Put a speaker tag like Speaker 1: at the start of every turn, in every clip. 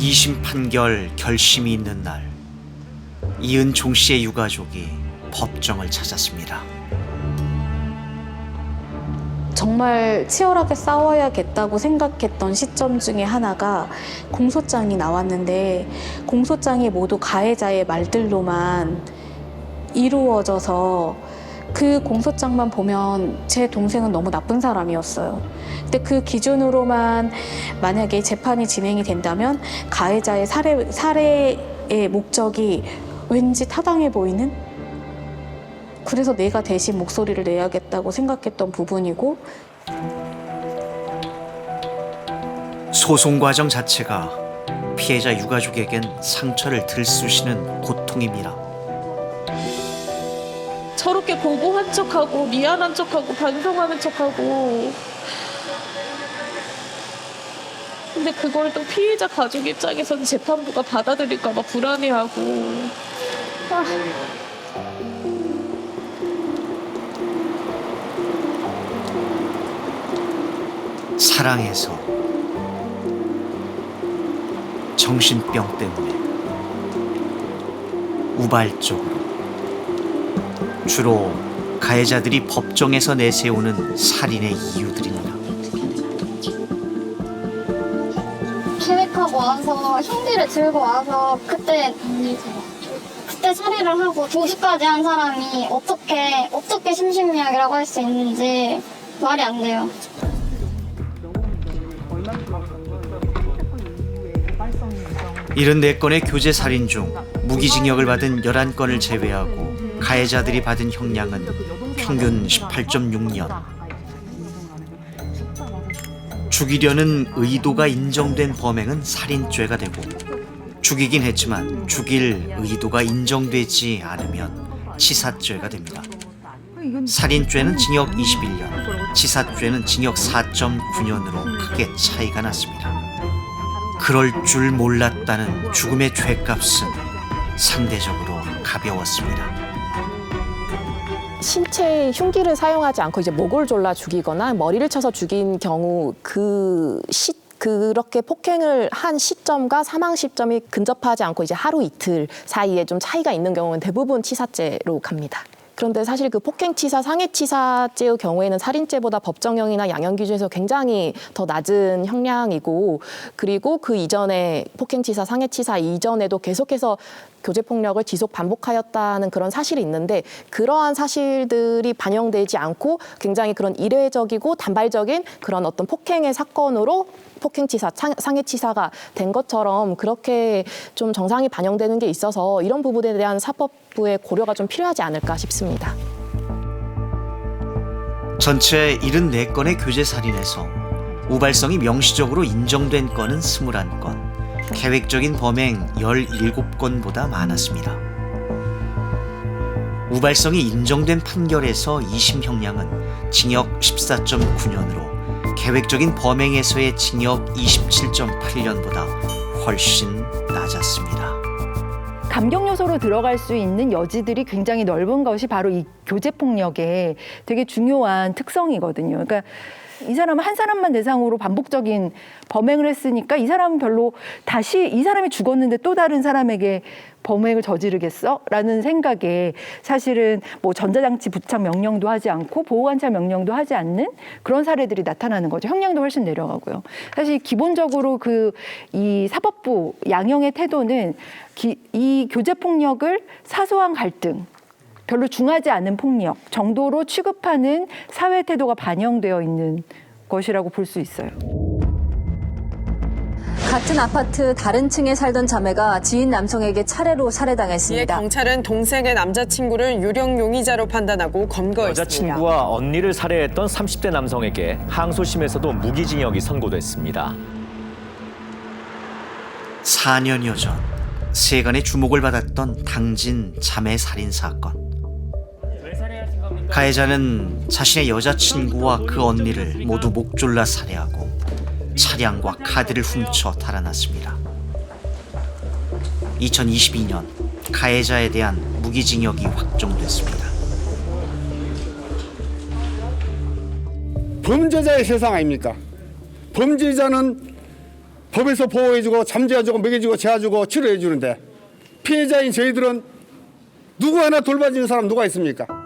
Speaker 1: 2심 판결 결심이 있는 날 이은종 씨의 유가족이 법정을 찾았습니다.
Speaker 2: 정말 치열하게 싸워야겠다고 생각했던 시점 중에 하나가 공소장이 나왔는데 공소장이 모두 가해자의 말들로만 이루어져서 그 공소장만 보면 제 동생은 너무 나쁜 사람이었어요. 근데 그 기준으로만 만약에 재판이 진행이 된다면 가해자의 살해, 살해의 목적이 왠지 타당해 보이는? 그래서 내가 대신 목소리를 내야겠다고 생각했던 부분이고
Speaker 1: 소송 과정 자체가 피해자 유가족에겐 상처를 들쑤시는 고통입니다.
Speaker 3: 저렇게 고고한 척하고 미안한 척하고 반성하는 척하고. 근데 그걸 또 피해자 가족 입장에서는 재판부가 받아들일까 봐 불안해하고. 아,
Speaker 1: 사랑해서. 정신병 때문에. 우발적으로 주로 가해자들이 법정에서 내세우는 살인의 이유들입니다.
Speaker 4: 계획하고 와서 형기를 들고 와서 그때 그때 살해를 하고 도주까지 한 사람이 어떻게 어떻게 심신미약이라고 할 수 있는지 말이 안 돼요.
Speaker 1: 이른 네 건의 교제 살인 중 무기징역을 받은 11건을 제외하고 가해자들이 받은 형량은 평균 18.6년. 죽이려는 의도가 인정된 범행은 살인죄가 되고 죽이긴 했지만 죽일 의도가 인정되지 않으면 치사죄가 됩니다. 살인죄는 징역 21년, 치사죄는 징역 4.9년으로 크게 차이가 났습니다. 그럴 줄 몰랐다는 죽음의 죄값은 상대적으로 가벼웠습니다.
Speaker 5: 신체에 흉기를 사용하지 않고 이제 목을 졸라 죽이거나 머리를 쳐서 죽인 경우 그 시, 그렇게 폭행을 한 시점과 사망 시점이 근접하지 않고 이제 하루 이틀 사이에 좀 차이가 있는 경우는 대부분 치사죄로 갑니다. 그런데 사실 그 폭행치사, 상해치사죄의 경우에는 살인죄보다 법정형이나 양형 기준에서 굉장히 더 낮은 형량이고 그리고 그 이전에 폭행치사, 상해치사 이전에도 계속해서 교제 폭력을 지속 반복하였다는 그런 사실이 있는데 그러한 사실들이 반영되지 않고 굉장히 그런 이례적이고 단발적인 그런 어떤 폭행의 사건으로 폭행치사, 상- 상해치사가 된 것처럼 그렇게 좀 정상이 반영되는 게 있어서 이런 부분에 대한 사법부의 고려가 좀 필요하지 않을까 싶습니다.
Speaker 1: 전체 74건의 교제 살인에서 우발성이 명시적으로 인정된 건은 21건, 계획적인 범행 17건보다 많았습니다. 우발성이 인정된 판결에서 2심 형량은 징역 14.9년으로 계획적인 범행에서의 징역 27.8년보다 훨씬 낮았습니다.
Speaker 6: 감경 요소로 들어갈 수 있는 여지들이 굉장히 넓은 것이 바로 이 교제 폭력의 되게 중요한 특성이거든요. 그러니까 이 사람은 한 사람만 대상으로 반복적인 범행을 했으니까 이 사람은 별로 다시 이 사람이 죽었는데 또 다른 사람에게 범행을 저지르겠어? 라는 생각에 사실은 뭐 전자장치 부착 명령도 하지 않고 보호관찰 명령도 하지 않는 그런 사례들이 나타나는 거죠. 형량도 훨씬 내려가고요. 사실 기본적으로 그 이 사법부 양형의 태도는 기- 이 교제 폭력을 사소한 갈등 별로 중하지 않은 폭력 정도로 취급하는 사회 태도가 반영되어 있는 것이라고 볼 수 있어요.
Speaker 7: 같은 아파트 다른 층에 살던 자매가 지인 남성에게 차례로
Speaker 8: 이에
Speaker 7: 살해당했습니다.
Speaker 8: 경찰은 동생의 남자친구를 유령 용의자로 판단하고 검거했습니다.
Speaker 9: 여자친구와 언니를 살해했던 30대 남성에게 항소심에서도 무기징역이 선고됐습니다.
Speaker 1: 4년여 전 세간의 주목을 받았던 당진 자매 살인 사건. 가해자는 자신의 여자친구와 그 언니를 모두 목졸라 살해하고 차량과 카드를 훔쳐 달아났습니다. 2022년 가해자에 대한 무기징역이 확정됐습니다.
Speaker 10: 범죄자의 세상 아닙니까? 범죄자는 법에서 보호해주고 잠재워주고 먹여주고 재워주고 치료해주는데 피해자인 저희들은 누구 하나 돌봐주는 사람 누가 있습니까?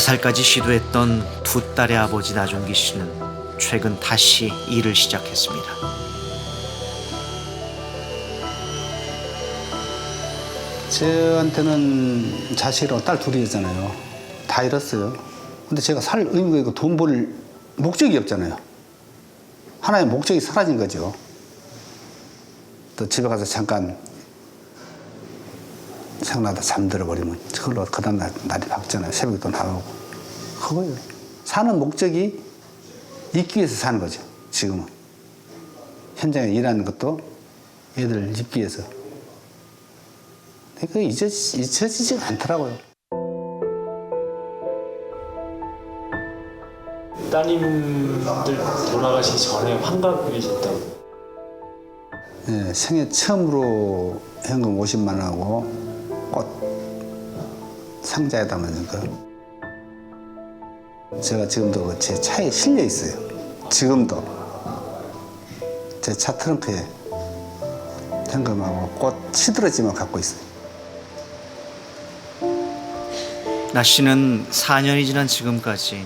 Speaker 1: 자살까지 시도했던 두 딸의 아버지 나종기 씨는 최근 다시 일을 시작했습니다.
Speaker 11: 저한테는 자식이랑 딸 둘이었잖아요. 다 잃었어요. 근데 제가 살 의미가 있고 돈 벌 목적이 없잖아요. 하나의 목적이 사라진 거죠. 또 집에 가서 잠깐 생각나다 잠들어 버리면 그걸로 그 다음 날 날이 밝잖아요. 새벽에 또 나가고. 그거예요. 사는 목적이 있기 위해서 사는 거죠. 지금은. 현장에 일하는 것도 애들 입기 위해서. 그 잊어지, 잊혀지지가 않더라고요.
Speaker 12: 따님들 돌아가시기 전에 환갑이셨다고.
Speaker 11: 예, 생애 처음으로 현금 50만 원하고 꽃 상자에 담은 거. 제가 지금도 그제 차에 실려 있어요. 지금도 제 차 트렁크에 현금하고 꽃 시들어지만 갖고 있어요.
Speaker 1: 나 씨는 4년이 지난 지금까지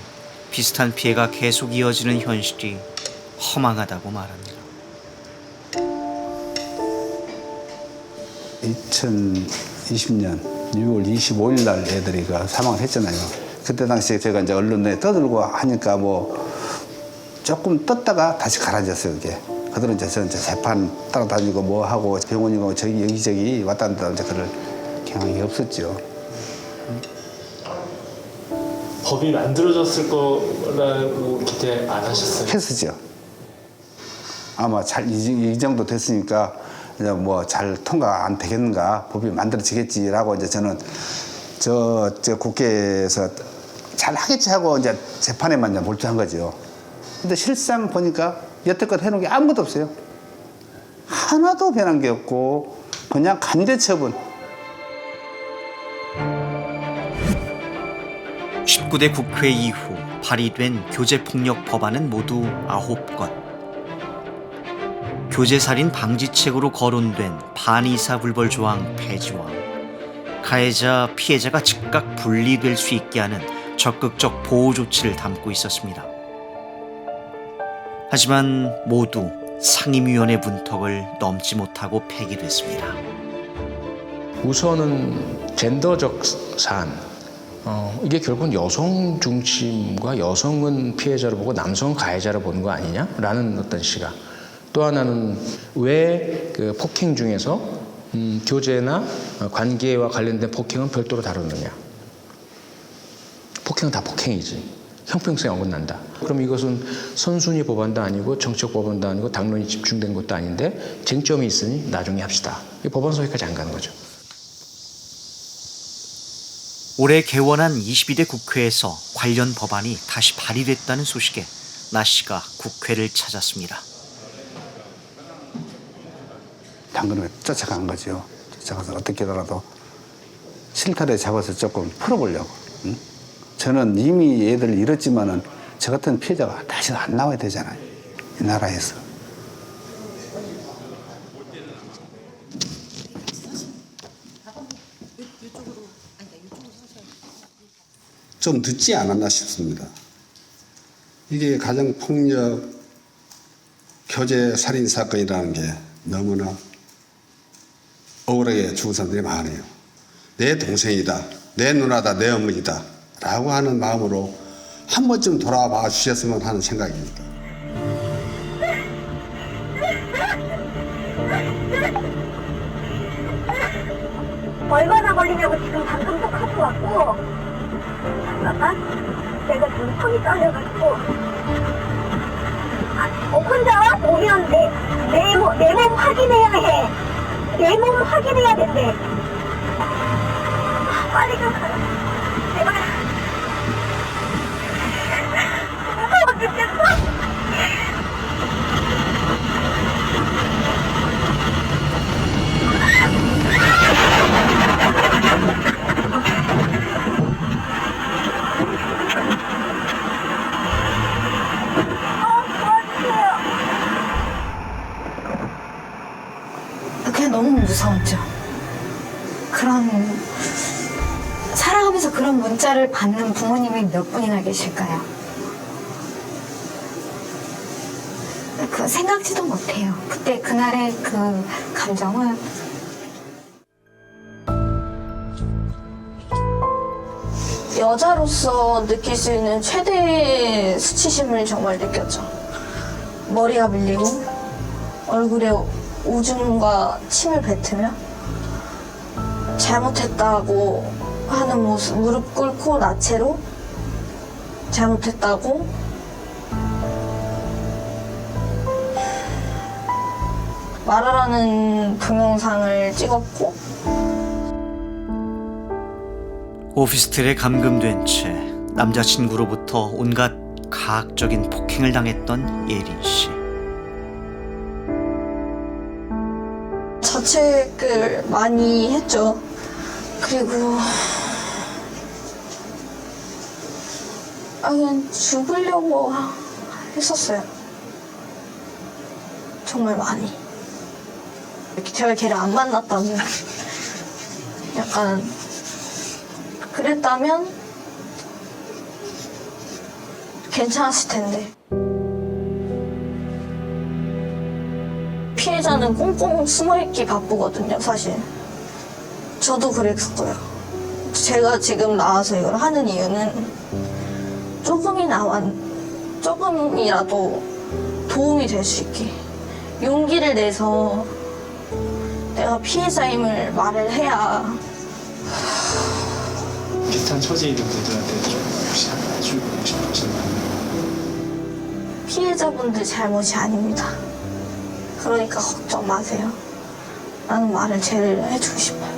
Speaker 1: 비슷한 피해가 계속 이어지는 현실이 허망하다고 말합니다.
Speaker 11: 2020년 6월 25일 날 애들이 그 사망을 했잖아요. 그때 당시에 제가 이제 언론에 떠들고 하니까 뭐 조금 떴다가 다시 가라졌어요, 이게. 그들은 이제 저 이제 재판 따라다니고 뭐 하고 병원이고 저기 여기저기 왔다 갔다 이제 그럴 경향이 없었죠.
Speaker 12: 법이 만들어졌을 거라고 기대 안 하셨어요?
Speaker 11: 했었죠. 아마 잘 이 정도 됐으니까 뭐 잘 통과 안 되겠는가 법이 만들어지겠지라고 이제 저는 저, 저 국회에서 잘 하겠지 하고 이제 재판에만 이제 몰두한 거죠. 근데 실상 보니까 여태껏 해놓은 게 아무것도 없어요. 하나도 변한 게 없고 그냥 강제 처분.
Speaker 1: 19대 국회 이후 발의된 교제폭력 법안은 모두 9건. 교제살인 방지책으로 거론된 반의사불벌 조항 폐지와 가해자 피해자가 즉각 분리될 수 있게 하는 적극적 보호 조치를 담고 있었습니다. 하지만 모두 상임위원회 문턱을 넘지 못하고 폐기됐습니다.
Speaker 13: 우선은 젠더적 사안. 어, 이게 결국은 여성 중심과 여성은 피해자로 보고 남성은 가해자로 보는 거 아니냐라는 어떤 시각. 또 하나는 왜 그 폭행 중에서 음, 교제나 관계와 관련된 폭행은 별도로 다루느냐. 폭행은 다 폭행이지. 형평성이 어긋난다. 그럼 이것은 선순위 법안도 아니고 정책 법안도 아니고 당론이 집중된 것도 아닌데 쟁점이 있으니 나중에 합시다. 이 법안 소위까지 안 가는 거죠.
Speaker 1: 올해 개원한 22대 국회에서 관련 법안이 다시 발의됐다는 소식에 나 씨가 국회를 찾았습니다.
Speaker 11: 당근을 쫓아간 거죠. 쫓아가서 어떻게더라도 실타래 잡아서 조금 풀어보려고. 응? 저는 이미 애들 잃었지만은 저 같은 피해자가 다시 안 나와야 되잖아요. 이 나라에서.
Speaker 10: 좀 늦지 않았나 싶습니다. 이게 가정 폭력 교제 살인 사건이라는 게 너무나 억울하게 죽은 사람들이 많아요. 내 동생이다, 내 누나다, 내 어머니다 라고 하는 마음으로 한 번쯤 돌아봐 주셨으면 하는 생각입니다.
Speaker 4: 얼마나 걸리냐고 지금 방송도 하고 왔고 잠깐만 내가 지금 손이 떨려가지고 아, 어, 혼자 오면 내몸내몸 확인해야 해 내 몸 확인해야 된대 빨리 좀 가라 제발. 아, 미쳤어 무서 문자를 받는 부모님이 몇 분이나 계실까요? 그 생각지도 못해요. 그때 그날의 그 감정은
Speaker 3: 여자로서 느낄 수 있는 최대의 수치심을 정말 느꼈죠. 머리가 밀리고 얼굴에 오줌과 침을 뱉으며 잘못했다고 하는 모습, 무릎 꿇고 나체로 잘못했다고 말하라는 동영상을 찍었고
Speaker 1: 오피스텔에 감금된 채 남자친구로부터 온갖 가학적인 폭행을 당했던 예린 씨.
Speaker 3: 자책을 많이 했죠. 그리고 아 그냥 죽으려고 했었어요. 정말 많이. 제가 걔를 안 만났다면 약간 그랬다면 괜찮았을 텐데. 피해자는 꽁꽁 숨어있기 바쁘거든요, 사실. 저도 그랬어요. 제가 지금 나와서 이걸 하는 이유는 조금이나마, 조금이라도 도움이 될 수 있게 용기를 내서 내가 피해자임을 말을 해야
Speaker 12: 비슷한 처지에 있는 분들한테 좀 혹시 해주고 분
Speaker 3: 피해자분들 잘못이 아닙니다. 그러니까 걱정 마세요. 라는 말을 제일 해주고 싶어요.